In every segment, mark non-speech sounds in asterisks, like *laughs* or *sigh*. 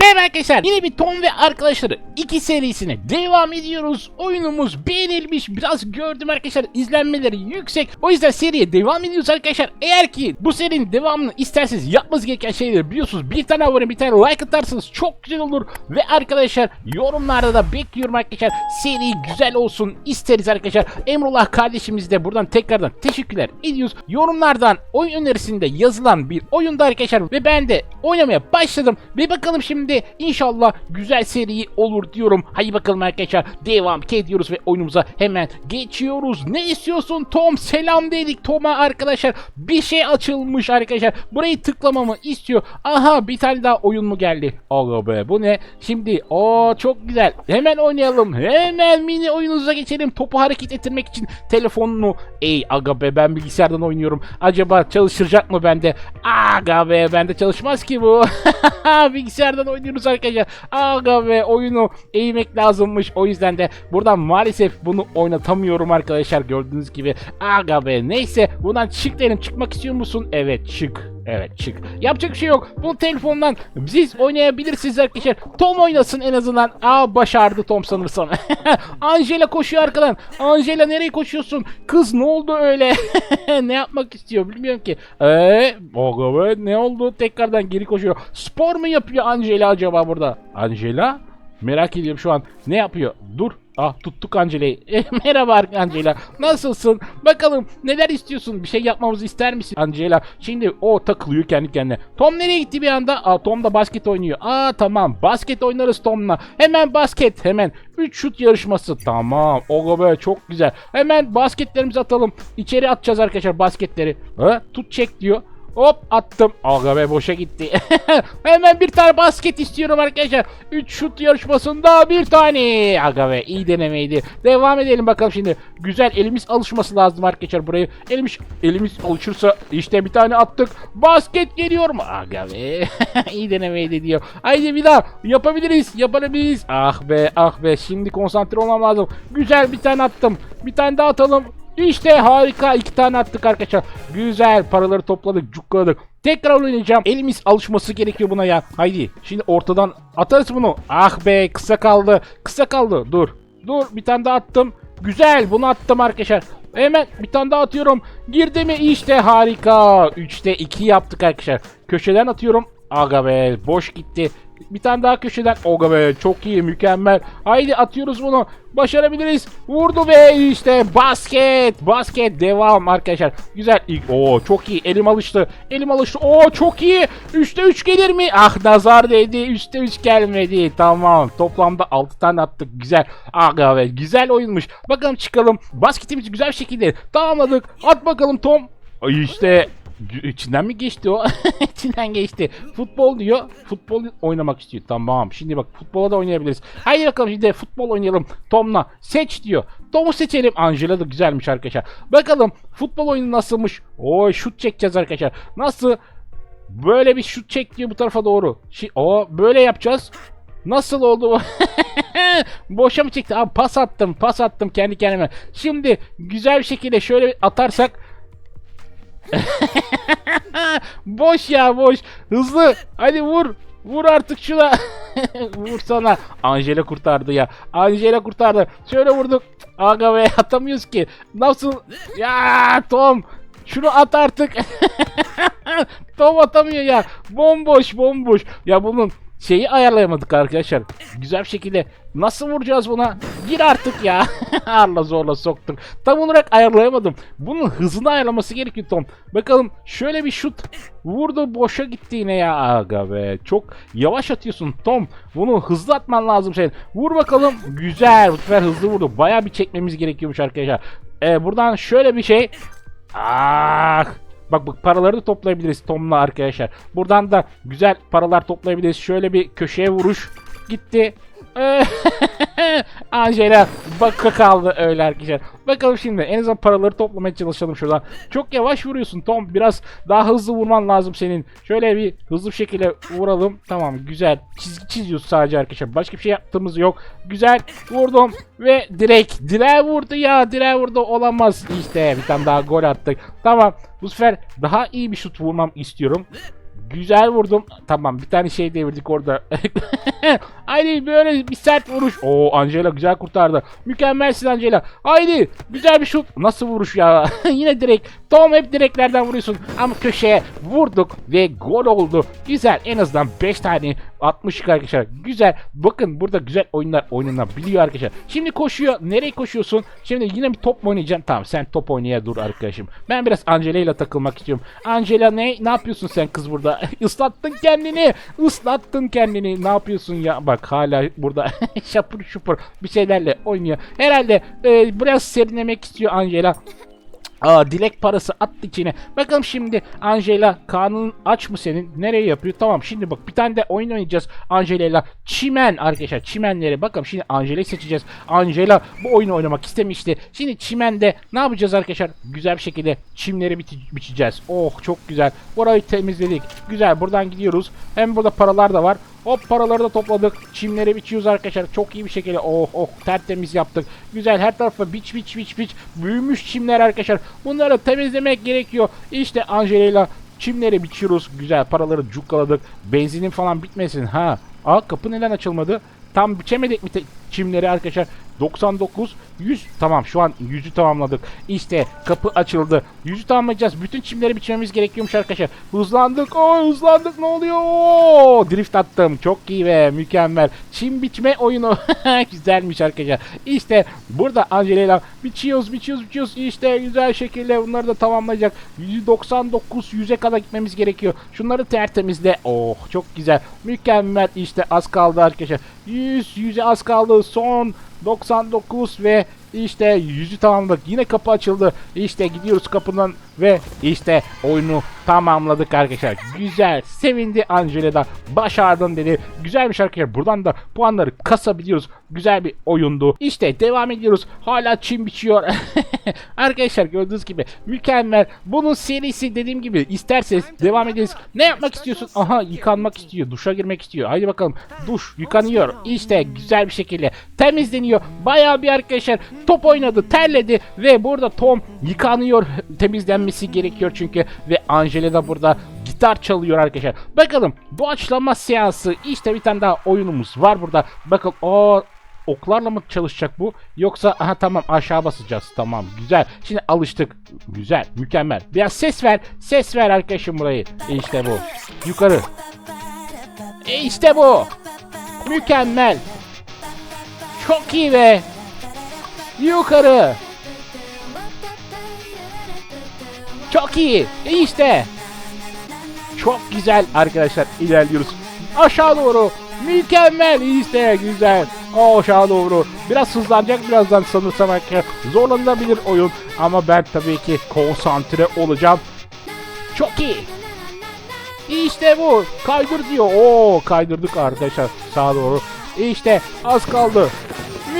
Merhaba arkadaşlar yine bir Tom ve arkadaşları iki serisine devam ediyoruz. Oyunumuz beğenilmiş biraz gördüm arkadaşlar izlenmeleri yüksek. O yüzden seriye devam ediyoruz arkadaşlar. Eğer ki bu serinin devamını isterseniz yapmanız gereken şeyleri biliyorsunuz. Bir tane abone bir tane like atarsanız çok güzel olur. Ve arkadaşlar yorumlarda da bekliyorum arkadaşlar. Seri güzel olsun isteriz arkadaşlar. Emrullah kardeşimiz de buradan tekrardan teşekkürler ediyoruz. Yorumlardan oyun önerisinde yazılan bir oyunda arkadaşlar ve ben de oynamaya başladım. Ve bakalım şimdi inşallah güzel seri olur diyorum. Haydi bakalım arkadaşlar devam ediyoruz ve oyunumuza hemen geçiyoruz. Ne istiyorsun Tom? Selam dedik Tom'a arkadaşlar. Bir şey açılmış arkadaşlar. Burayı tıklamamı istiyor. Aha bir tane daha oyun mu geldi? Allah be bu ne? Şimdi o çok güzel. Hemen oynayalım. Hemen mini oyunumuza geçelim. Topu hareket ettirmek için telefonunu. Ey aga be ben bilgisayardan oynuyorum. Acaba çalışacak mı bende? Aga be bende çalışmaz ki bu. *laughs* bilgisayardan oynuyoruz arkadaşlar. Aga be oyunu eğmek lazımmış. O yüzden de buradan maalesef bunu oynatamıyorum arkadaşlar gördüğünüz gibi. Aga be neyse buradan çık derim. Çıkmak istiyor musun? Evet çık. Evet çık. Yapacak bir şey yok. Bu telefondan siz oynayabilirsiniz arkadaşlar. Tom oynasın en azından. Aa başardı Tom sanırsam. *laughs* Angela koşuyor arkadan. Angela nereye koşuyorsun? Kız ne oldu öyle? *laughs* ne yapmak istiyor bilmiyorum ki. Eee ne oldu? Tekrardan geri koşuyor. Spor mu yapıyor Angela acaba burada? Angela? Merak ediyorum şu an. Ne yapıyor? Dur. Ah tuttuk Angela'yı. *laughs* Merhaba Angela. Nasılsın? Bakalım neler istiyorsun? Bir şey yapmamızı ister misin Angela? Şimdi o takılıyor kendi kendine. Tom nereye gitti bir anda? Aa Tom da basket oynuyor. Aa tamam. Basket oynarız Tom'la. Hemen basket. Hemen 3 şut yarışması. Tamam. O be çok güzel. Hemen basketlerimizi atalım. İçeri atacağız arkadaşlar basketleri. Ha? Tut çek diyor. Hop attım. Aga be boşa gitti. *laughs* Hemen bir tane basket istiyorum arkadaşlar. 3 şut yarışmasında bir tane. Aga be iyi denemeydi. Devam edelim bakalım şimdi. Güzel elimiz alışması lazım arkadaşlar burayı. Elimiz elimiz alışırsa işte bir tane attık. Basket geliyor mu? Aga be. *laughs* iyi denemeydi diyor. Haydi bir daha yapabiliriz. Yapabiliriz. Ah be ah be. Şimdi konsantre olmam lazım. Güzel bir tane attım. Bir tane daha atalım. İşte harika iki tane attık arkadaşlar. Güzel paraları topladık cukladık. Tekrar oynayacağım. Elimiz alışması gerekiyor buna ya. Haydi şimdi ortadan atarız bunu. Ah be kısa kaldı. Kısa kaldı. Dur. Dur bir tane daha attım. Güzel bunu attım arkadaşlar. Hemen bir tane daha atıyorum. Girdi mi? İşte harika. 3'te 2 yaptık arkadaşlar. Köşeden atıyorum. Aga be boş gitti. Bir tane daha köşeden. Oga be çok iyi mükemmel. Haydi atıyoruz bunu. Başarabiliriz. Vurdu ve işte basket. Basket devam arkadaşlar. Güzel. İlk, çok iyi. Elim alıştı. Elim alıştı. Oo çok iyi. 3'te 3 gelir mi? Ah nazar değdi. 3'te 3 gelmedi. Tamam. Toplamda 6 tane attık. Güzel. Aga be güzel oyunmuş. Bakalım çıkalım. Basketimizi güzel şekilde tamamladık. At bakalım Tom. İşte İçinden mi geçti o? *laughs* İçinden geçti. Futbol diyor. Futbol oynamak istiyor. Tamam. Şimdi bak futbola da oynayabiliriz. Haydi bakalım şimdi futbol oynayalım. Tom'la. Seç diyor. Tom'u seçelim. Angela da güzelmiş arkadaşlar. Bakalım futbol oyunu nasılmış? Oo şut çekeceğiz arkadaşlar. Nasıl? Böyle bir şut çek diyor bu tarafa doğru. Şi o böyle yapacağız. Nasıl oldu bu? *laughs* Boşa mı çekti? Abi pas attım, pas attım kendi kendime. Şimdi güzel bir şekilde şöyle atarsak *laughs* boş ya boş. Hızlı. Hadi vur. Vur artık şuna. *laughs* vur sana. Angela kurtardı ya. Angela kurtardı. Şöyle vurduk. Aga be *laughs* atamıyoruz ki. Nasıl? Ya Tom. Şunu at artık. Tom atamıyor ya. Bomboş bomboş. Ya bunun şeyi ayarlayamadık arkadaşlar. Güzel bir şekilde nasıl vuracağız buna? Gir artık ya. *laughs* Arla zorla soktuk. Tam olarak ayarlayamadım. Bunun hızını ayarlaması gerekiyor Tom. Bakalım şöyle bir şut vurdu boşa gitti yine ya. Aga be çok yavaş atıyorsun Tom. Bunu hızlı atman lazım senin. Vur bakalım. Güzel. Bu sefer hızlı vurdu. Baya bir çekmemiz gerekiyormuş arkadaşlar. Ee, buradan şöyle bir şey. Ah Bak bak paraları da toplayabiliriz Tom'la arkadaşlar. Buradan da güzel paralar toplayabiliriz. Şöyle bir köşeye vuruş gitti. *laughs* Angela baka kaldı öyle arkadaşlar. Bakalım şimdi en azından paraları toplamaya çalışalım şuradan. Çok yavaş vuruyorsun Tom. Biraz daha hızlı vurman lazım senin. Şöyle bir hızlı bir şekilde vuralım. Tamam güzel. Çizgi çiziyoruz sadece arkadaşlar. Başka bir şey yaptığımız yok. Güzel vurdum ve direkt direğe vurdu ya. Direğe vurdu olamaz. İşte bir tane daha gol attık. Tamam bu sefer daha iyi bir şut vurmam istiyorum. Güzel vurdum. Tamam bir tane şey devirdik orada. *laughs* Haydi böyle bir sert vuruş. Oo Angela güzel kurtardı. Mükemmelsin Angela. Haydi güzel bir şut. Nasıl vuruş ya? *laughs* Yine direkt. Tom hep direklerden vuruyorsun. Ama köşeye vurduk ve gol oldu. Güzel en azından 5 tane 60 arkadaşlar. Güzel. Bakın burada güzel oyunlar oynanabiliyor arkadaşlar. Şimdi koşuyor. Nereye koşuyorsun? Şimdi yine bir top mu oynayacaksın? Tamam sen top oynaya dur arkadaşım. Ben biraz Angela ile takılmak istiyorum. Angela ne? Ne yapıyorsun sen kız burada? *laughs* Islattın kendini. Islattın kendini. Ne yapıyorsun ya? Bak hala burada *laughs* şapur şupur bir şeylerle oynuyor. Herhalde e, biraz serinlemek istiyor Angela. Aa dilek parası attı içine. Bakalım şimdi Angela karnın aç mı senin? Nereye yapıyor? Tamam şimdi bak bir tane de oyun oynayacağız Angela'yla. Çimen arkadaşlar çimenleri. Bakalım şimdi Angela'yı seçeceğiz. Angela bu oyunu oynamak istemişti. Şimdi çimende ne yapacağız arkadaşlar? Güzel bir şekilde çimleri biti- biçeceğiz. Oh çok güzel. Burayı temizledik. Güzel buradan gidiyoruz. Hem burada paralar da var. Hop paraları da topladık. Çimleri biçiyoruz arkadaşlar. Çok iyi bir şekilde. Oh oh tertemiz yaptık. Güzel her tarafa biç biç biç biç. Büyümüş çimler arkadaşlar. Bunları temizlemek gerekiyor. İşte Angela'yla çimleri biçiyoruz. Güzel paraları cukkaladık. Benzinin falan bitmesin. Ha. Aa kapı neden açılmadı? Tam biçemedik mi çimleri arkadaşlar? 99, 100. Tamam şu an 100'ü tamamladık. İşte kapı açıldı. 100'ü tamamlayacağız. Bütün çimleri biçmemiz gerekiyormuş arkadaşlar. Hızlandık. Oo hızlandık. Ne oluyor? Oo, drift attım. Çok iyi ve mükemmel. Çim biçme oyunu. *laughs* Güzelmiş arkadaşlar. İşte burada Angelina biçiyoruz, biçiyoruz, biçiyoruz. İşte güzel şekilde bunları da tamamlayacak. 199, 100'e kadar gitmemiz gerekiyor. Şunları tertemizle. Oh çok güzel. Mükemmel. İşte az kaldı arkadaşlar. 100, 100'e az kaldı. Son 99 ve işte yüzü tamamladık. Yine kapı açıldı. İşte gidiyoruz kapından ve işte oyunu tamamladık arkadaşlar. Güzel. Sevindi Angela da. Başardın dedi. Güzelmiş arkadaşlar. Buradan da puanları kasabiliyoruz. Güzel bir oyundu. İşte devam ediyoruz. Hala çim biçiyor. *laughs* arkadaşlar gördüğünüz gibi mükemmel. Bunun serisi dediğim gibi isterseniz devam ederiz. Ne yapmak istiyorsun? Aha yıkanmak istiyor. Duşa girmek istiyor. Haydi bakalım. Duş yıkanıyor. İşte güzel bir şekilde temizleniyor. Bayağı bir arkadaşlar top oynadı, terledi ve burada Tom yıkanıyor. Temizlenmesi gerekiyor çünkü ve Angela da burada gitar çalıyor arkadaşlar. Bakalım bu açlama seansı işte bir tane daha oyunumuz var burada. Bakın o oklarla mı çalışacak bu? Yoksa aha tamam aşağı basacağız. Tamam güzel. Şimdi alıştık. Güzel, mükemmel. Biraz ses ver. Ses ver arkadaşım burayı. İşte bu. Yukarı. E işte bu. Mükemmel. Çok iyi be. Yukarı. Çok iyi. İşte. Çok güzel arkadaşlar ilerliyoruz. Aşağı doğru. Mükemmel işte güzel. Aşağı doğru. Biraz hızlanacak birazdan sanırsam. Zorlanabilir oyun. Ama ben tabii ki konsantre olacağım. Çok iyi. İşte bu. Kaydır diyor. Oo kaydırdık arkadaşlar sağa doğru. İşte az kaldı.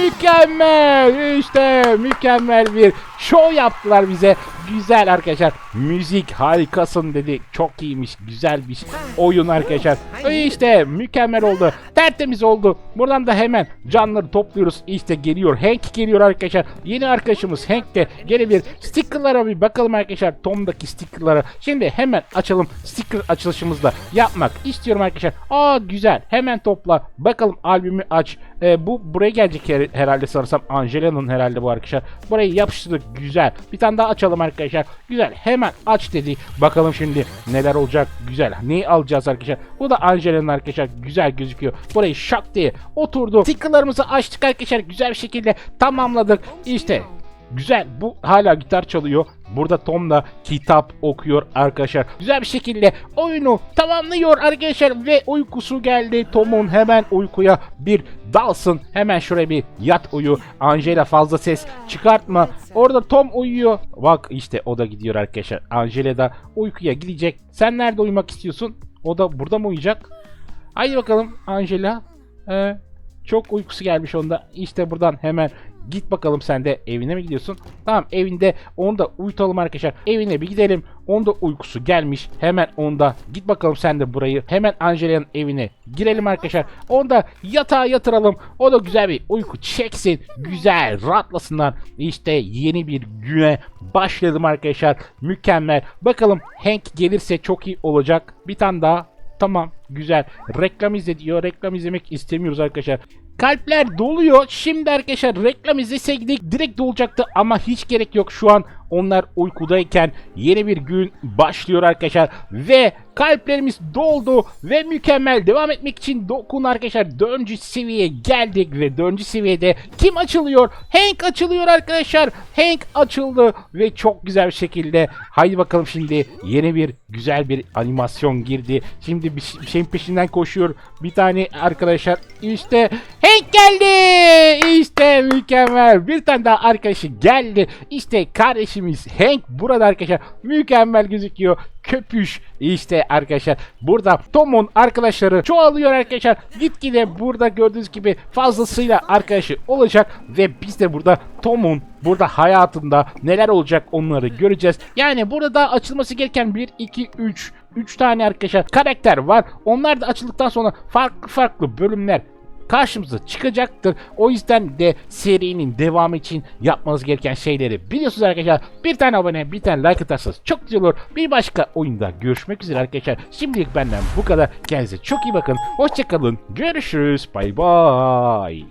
Mükemmel. İşte mükemmel bir show yaptılar bize. Güzel arkadaşlar. Müzik harikasın dedi. Çok iyiymiş. Güzel bir oyun arkadaşlar. İşte mükemmel oldu. Tertemiz oldu. Buradan da hemen canları topluyoruz. İşte geliyor. Hank geliyor arkadaşlar. Yeni arkadaşımız Hank de gelebilir. Stickerlara bir bakalım arkadaşlar. Tom'daki stickerlara. Şimdi hemen açalım. Sticker açılışımızda yapmak istiyorum arkadaşlar. Aa güzel. Hemen topla. Bakalım albümü aç. Ee, bu buraya gelecek her- herhalde sanırsam. Angela'nın herhalde bu arkadaşlar. Burayı yapıştırdık. Güzel. Bir tane daha açalım arkadaşlar. Güzel. Hemen aç dedi. Bakalım şimdi neler olacak. Güzel. Neyi alacağız arkadaşlar? Bu da Angela'nın arkadaşlar. Güzel gözüküyor. Burayı şak diye oturdu. Stickerlarımızı açtık arkadaşlar. Güzel bir şekilde tamamladık. İşte Güzel. Bu hala gitar çalıyor. Burada Tom da kitap okuyor arkadaşlar. Güzel bir şekilde oyunu tamamlıyor arkadaşlar ve uykusu geldi. Tom'un hemen uykuya bir dalsın. Hemen şuraya bir yat uyu. Angela fazla ses çıkartma. Orada Tom uyuyor. Bak işte o da gidiyor arkadaşlar. Angela da uykuya gidecek. Sen nerede uyumak istiyorsun? O da burada mı uyuyacak? Haydi bakalım Angela. Ee, Çok uykusu gelmiş onda. İşte buradan hemen git bakalım sen de evine mi gidiyorsun? Tamam evinde onu da uyutalım arkadaşlar. Evine bir gidelim. Onda uykusu gelmiş. Hemen onda git bakalım sen de burayı. Hemen Angela'nın evine girelim arkadaşlar. Onda yatağa yatıralım. O da güzel bir uyku çeksin. Güzel rahatlasınlar. İşte yeni bir güne başladım arkadaşlar. Mükemmel. Bakalım Hank gelirse çok iyi olacak. Bir tane daha Tamam güzel. Reklam izle diyor. Reklam izlemek istemiyoruz arkadaşlar. Kalpler doluyor. Şimdi arkadaşlar reklam izleseydik direkt dolacaktı ama hiç gerek yok. Şu an onlar uykudayken yeni bir gün başlıyor arkadaşlar. Ve kalplerimiz doldu ve mükemmel devam etmek için dokun arkadaşlar. Dördüncü seviyeye geldik ve dördüncü seviyede kim açılıyor? Hank açılıyor arkadaşlar. Hank açıldı ve çok güzel bir şekilde. Haydi bakalım şimdi yeni bir güzel bir animasyon girdi. Şimdi bir, bir şeyin peşinden koşuyor. Bir tane arkadaşlar işte Hank geldi. İşte mükemmel. Bir tane daha arkadaşı geldi. İşte kardeşimiz Hank burada arkadaşlar. Mükemmel gözüküyor. Köpüş. İşte arkadaşlar burada Tom'un arkadaşları çoğalıyor arkadaşlar. Gitgide burada gördüğünüz gibi fazlasıyla arkadaşı olacak ve biz de burada Tom'un burada hayatında neler olacak onları göreceğiz. Yani burada açılması gereken 1 2 3 3 tane arkadaşlar karakter var. Onlar da açıldıktan sonra farklı farklı bölümler karşımıza çıkacaktır. O yüzden de serinin devamı için yapmanız gereken şeyleri biliyorsunuz arkadaşlar. Bir tane abone, bir tane like atarsanız çok güzel olur. Bir başka oyunda görüşmek üzere arkadaşlar. Şimdilik benden bu kadar. Kendinize çok iyi bakın. Hoşçakalın. Görüşürüz. Bay bay.